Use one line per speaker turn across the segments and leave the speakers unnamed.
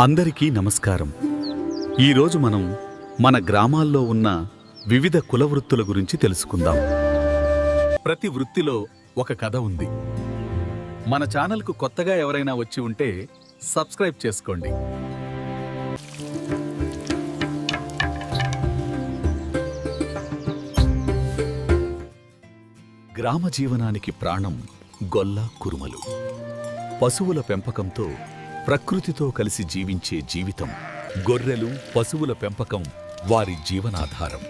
అందరికీ నమస్కారం. ఈరోజు మనం మన గ్రామాల్లో ఉన్న వివిధ కుల వృత్తుల గురించి తెలుసుకుందాం. ప్రతి వృత్తిలో ఒక కథ ఉంది. మన ఛానల్కు కొత్తగా ఎవరైనా వచ్చి ఉంటే సబ్స్క్రైబ్ చేసుకోండి. గ్రామ జీవనానికి ప్రాణం గొల్ల కురుమలు. పశువుల పెంపకంతో ప్రకృతితో కలిసి జీవించే జీవితం గొర్రెలు పశువుల పెంపకం వారి జీవనాధారం.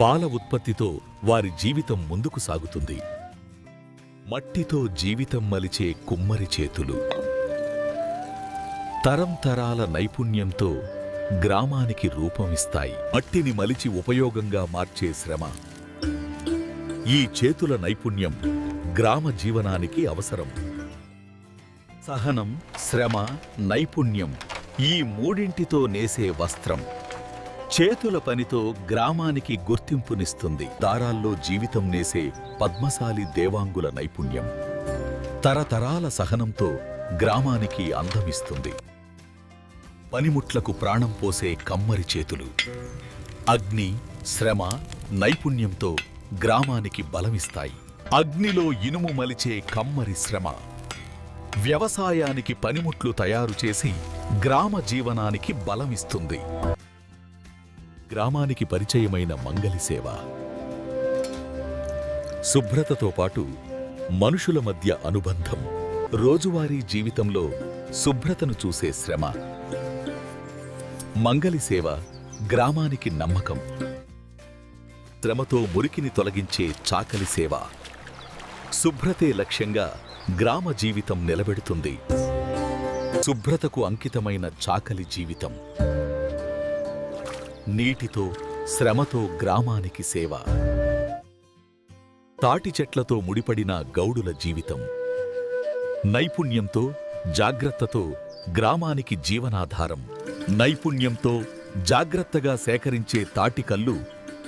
పాల ఉత్పత్తితో వారి జీవితం ముందుకు సాగుతుంది. మట్టితో జీవితం మలిచే కుమ్మరి చేతులు. తరం తరాల నైపుణ్యంతో గ్రామానికి రూపమిస్తాయి మట్టిని మలిచి ఉపయోగంగా మార్చే శ్రమ. ఈ చేతుల నైపుణ్యం గ్రామ జీవనానికి అవసరం. సహనం శ్రమ నైపుణ్యం ఈ మూడింటితో నేసే వస్త్రం. చేతుల పనితో గ్రామానికి గుర్తింపునిస్తుంది. దారాల్లో జీవితం నేసే పద్మశాలి దేవాంగుల నైపుణ్యం. తరతరాల సహనంతో గ్రామానికి అందమిస్తుంది. పనిముట్లకు ప్రాణం పోసే కమ్మరి చేతులు. అగ్ని శ్రమ నైపుణ్యంతో గ్రామానికి బలమిస్తాయి. అగ్నిలో ఇనుము మలిచే కమ్మరి శ్రమ. వ్యవసాయానికి పనిముట్లు తయారు చేసి గ్రామ జీవనానికి బలమిస్తుంది. గ్రామానికి పరిచయమైన మంగలి సేవ. శుభ్రతతో పాటు మనుషుల మధ్య అనుబంధం రోజువారీ జీవితంలో శుభ్రతను చూసే శ్రమ. మంగలి సేవ గ్రామానికి నమ్మకం. శ్రమతో మురికిని తొలగించే చాకలి సేవ. శుభ్రతే లక్ష్యంగా గ్రామ జీవితం నిలబెడుతుంది. శుభ్రతకు అంకితమైన చాకలి జీవితం. నీటితో శ్రమతో గ్రామానికి సేవ. తాటి చెట్లతో ముడిపడిన గౌడుల జీవితం. నైపుణ్యంతో జాగ్రత్తతో గ్రామానికి జీవనాధారం. నైపుణ్యంతో జాగ్రత్తగా సేకరించే తాటికల్లు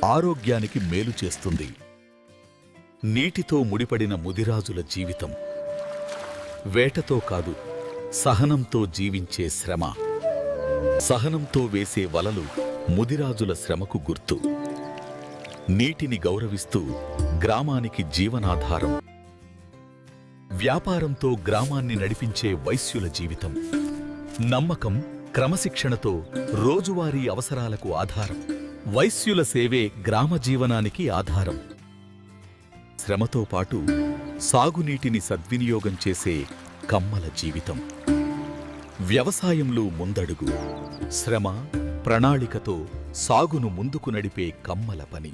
ఆరోగ్యానికి మేలు చేస్తుంది. నీటితో ముడిపడిన ముదిరాజుల జీవితం. వేటతో కాదు సహనంతో జీవించే శ్రమ. సహనంతో వేసే వలలు ముదిరాజుల శ్రమకు గుర్తు. నీటిని గౌరవిస్తూ గ్రామానికి జీవనాధారం. వ్యాపారంతో గ్రామాన్ని నడిపించే వైశ్యుల జీవితం. నమ్మకం క్రమశిక్షణతో రోజువారీ అవసరాలకు ఆధారం. వైశ్యుల సేవే గ్రామ జీవనానికి ఆధారం. శ్రమతో పాటు సాగునీటిని సద్వినియోగం చేసే కమ్మల జీవితం. వ్యవసాయంలో ముందడుగు శ్రమ ప్రణాళికతో సాగును ముందుకు నడిపే కమ్మల పని.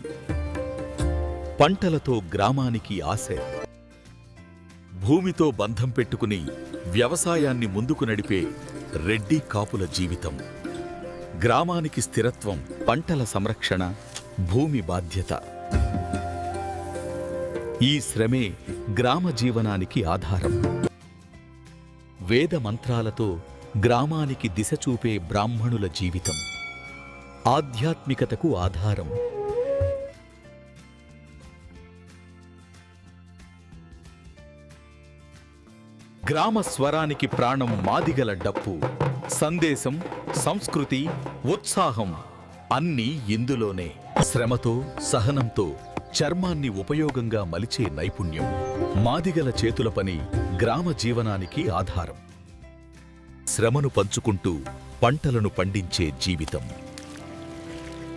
పంటలతో గ్రామానికి ఆశ. భూమితో బంధం పెట్టుకుని వ్యవసాయాన్ని ముందుకు నడిపే రెడ్డి కాపుల జీవితం. గ్రామానికి స్థిరత్వం పంటల సంరక్షణ భూమి బాధ్యత. ఈ శ్రమే గ్రామ జీవనానికి ఆధారం. వేద మంత్రాలతో గ్రామానికి దిశ చూపే బ్రాహ్మణుల జీవితం. ఆధ్యాత్మికతకు ఆధారం. గ్రామ స్వరానికి ప్రాణం మాదిగల డప్పు సందేశం సంస్కృతి ఉత్సాహం అన్నీ ఇందులోనే. శ్రమతో సహనంతో చర్మాన్ని ఉపయోగంగా మలిచే నైపుణ్యం మాదిగల చేతుల పని గ్రామ జీవనానికి ఆధారం. శ్రమను పంచుకుంటూ పంటలను పండించే జీవితం.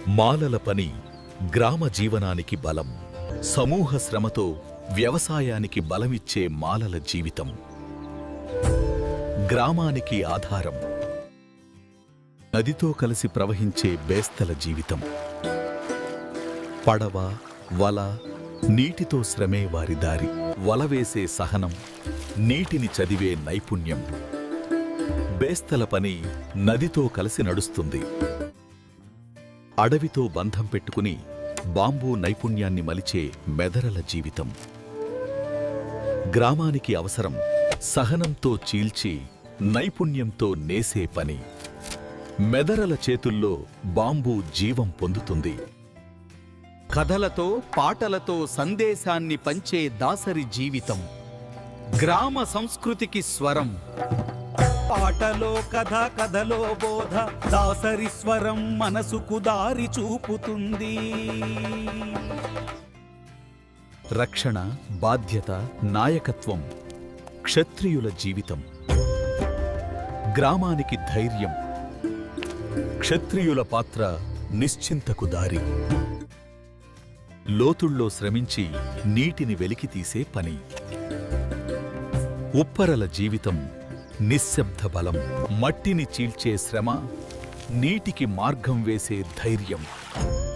మాలల పని గ్రామ జీవనానికి బలం సమూహ శ్రమతో వ్యవసాయానికి బలమిచ్చే మాలల జీవితం. గ్రామానికి ఆధారం. నదితో కలిసి ప్రవహించే బేస్తల జీవితం. పడవ వల నీటితో శ్రమే వారి దారి. వల వేసే సహనం నీటిని చదివే నైపుణ్యం. బేస్తల పని నదితో కలిసి నడుస్తుంది. అడవితో బంధం పెట్టుకుని బాంబూ నైపుణ్యాన్ని మలిచే మెదరల జీవితం. గ్రామానికి అవసరం సహనంతో చీల్చి నైపుణ్యంతో నేసే పని. మెదరల చేతుల్లో బాంబు జీవం పొందుతుంది. కథలతో పాటలతో సందేశాన్ని పంచే దాసరి జీవితం. గ్రామ సంస్కృతికి స్వరం. పాటలో కథ కథలో బోధ దాసరి స్వరం మనసుకు దారి చూపుతుంది. రక్షణ బాధ్యత నాయకత్వం క్షత్రియుల జీవితం. గ్రామానికి ధైర్యం. క్షత్రియుల పాత్ర నిశ్చింతకు దారి. లోతుల్లో శ్రమించి నీటిని వెలికి తీసే పని. ఉప్పరల జీవితం నిశ్శబ్ద బలం. మట్టిని చీల్చే శ్రమ నీటికి మార్గం వేసే ధైర్యం.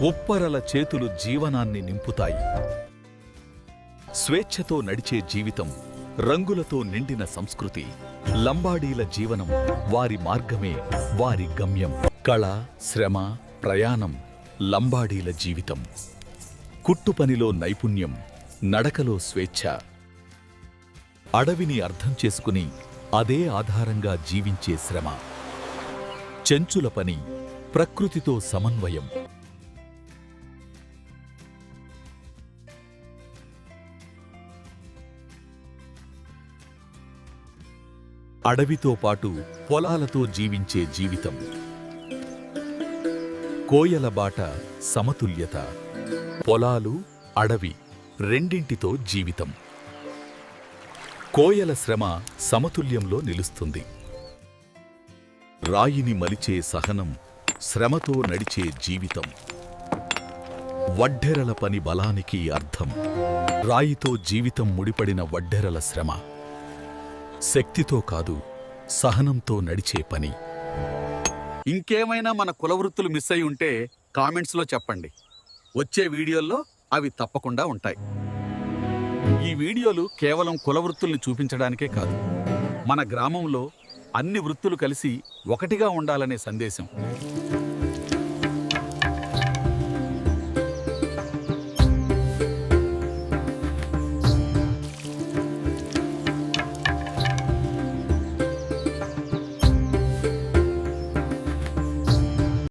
ఉప్పరల చేతులు జీవనాన్ని నింపుతాయి. స్వేచ్ఛతో నడిచే జీవితం రంగులతో నిండిన సంస్కృతి. లంబాడీల జీవనం వారి మార్గమే వారి గమ్యం. కళ శ్రమ ప్రయాణం లంబాడీల జీవితం. కుట్టు పనిలో నైపుణ్యం నడకలో స్వేచ్ఛ. అడవిని అర్థం చేసుకుని అదే ఆధారంగా జీవించే శ్రమ. చెంచుల పని ప్రకృతితో సమన్వయం. అడవితో పాటు పొలాలతో జీవించే జీవితం. కోయల బాట సమతుల్యత. పొలాలు అడవి రెండింటితో జీవితం. కోయల శ్రమ సమతుల్యంలో నిలుస్తుంది. రాయిని మలిచే సహనం శ్రమతో నడిచే జీవితం. వడ్డెరల పని బలానికి అర్థం. రాయితో జీవితం ముడిపడిన వడ్డెరల శ్రమ. శక్తితో కాదు సహనంతో నడిచే పని. ఇంకేమైనా మన కులవృత్తులు మిస్ అయి ఉంటే కామెంట్స్లో చెప్పండి. వచ్చే వీడియోల్లో అవి తప్పకుండా ఉంటాయి. ఈ వీడియోలు కేవలం కుల వృత్తుల్ని చూపించడానికే కాదు మన గ్రామంలో అన్ని వృత్తులు కలిసి ఒకటిగా ఉండాలనే సందేశం.